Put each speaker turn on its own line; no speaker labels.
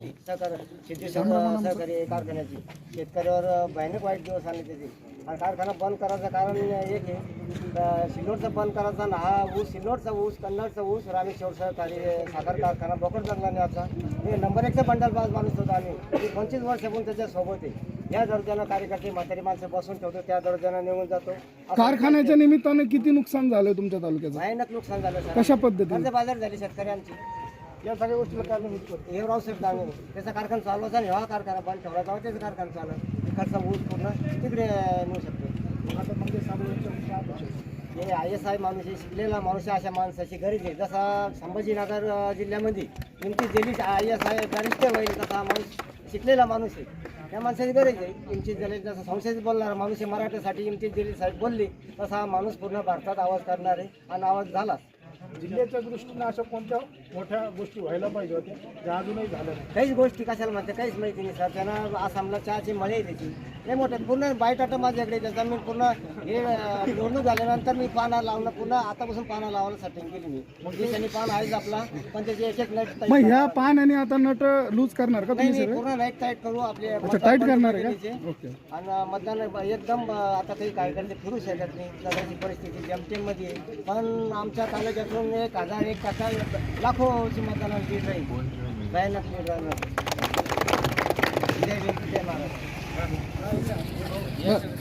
सहकार शेती सह- सहकारी कारखान्याची. शेतकऱ्यावर भयानक वाईट दिवस आले त्याचे. आणि कारखाना बंद करायचं कारण एक आहे सिल्लोडचा बंद करायचा आणि हा ऊस सिल्लोडचा ऊस कन्नडचा ऊस रामेश्वर सहकारी साखर कारखाना बोकड जंगलाचा हे नंबर एकचा बंडल बाज माणूस होता आम्ही. पंचवीस वर्षापासून त्याच्या सोबत आहे. या दर्जानं कार्यकर्ते म्हातारी माणसं बसून ठेवतो त्या दर्जानं निघून जातो.
कारखान्याच्या निमित्ताने किती नुकसान झालं तुमच्या तालुक्याचं?
भयानक नुकसान झालं
कशा पद्धतीने?
कर्ज बाजार झाली शेतकऱ्यांची. या सगळ्या गोष्टीला कारण हे रावसाहेब दांगे त्याचा कारखाना चालू होता आणि हा कारखाना बंद ठेवला जावा त्याचा कारखाना चालू इकडचा ऊस पूर्ण तिकडे नेऊ शकतो. आता म्हणजे हे आय एस आय माणूस आहे शिकलेला माणूस आहे अशा माणसाची गरज आहे. जसा संभाजीनगर जिल्ह्यामध्ये इमतीज दिली आय एस आय बॅरिस्टर होईल तसा हा माणूस शिकलेला माणूस आहे. त्या माणसाची गरज आहे. इमतीज दिली जसं संसदेत बोलणार माणूस आहे मराठीसाठी इमतीज जलील साहेब बोलली तसा हा माणूस पूर्ण भारतात आवाज करणार आहे. आणि आवाज झाला
जिल्ह्याच्या दृष्टीनं अशा कोणत्या मोठ्या गोष्टी व्हायला पाहिजे होत्या ज्या अजूनही झाल्या नाही
काहीच गोष्टी कशाला म्हणते काहीच माहिती नाही. सर त्यांना आसामला चहाची मळे आहे त्याची. नाही मोठे. पूर्ण बायोटाटा माझ्याकडे त्याचा मी पूर्ण हे निवडणूक झाल्यानंतर मी पाना लावणं पूर्ण आतापासून पाना लावायला सेटिंग केली मी. मग दिवसांनी पान आहेच आपला पण त्याचे एक एक नट
मग ह्या पाण्याने आता नट लूज करणार का
नाही
तुम्ही
नाही
सगळे?
पूर्ण नाईट टाईट करू आपले
अच्छा टाईट करणार आहे
त्याचे.
का ओके.
आणि मतदान एकदम अं, आता काही कार्यकर्ते फिरू शकत नाही. सगळ्याची परिस्थिती जमतेमध्ये आहे. पण आमच्या तालुक्यातून एक हजार एक टक्का लाखोची मतदानाची राहील भयानक लीड Yeah.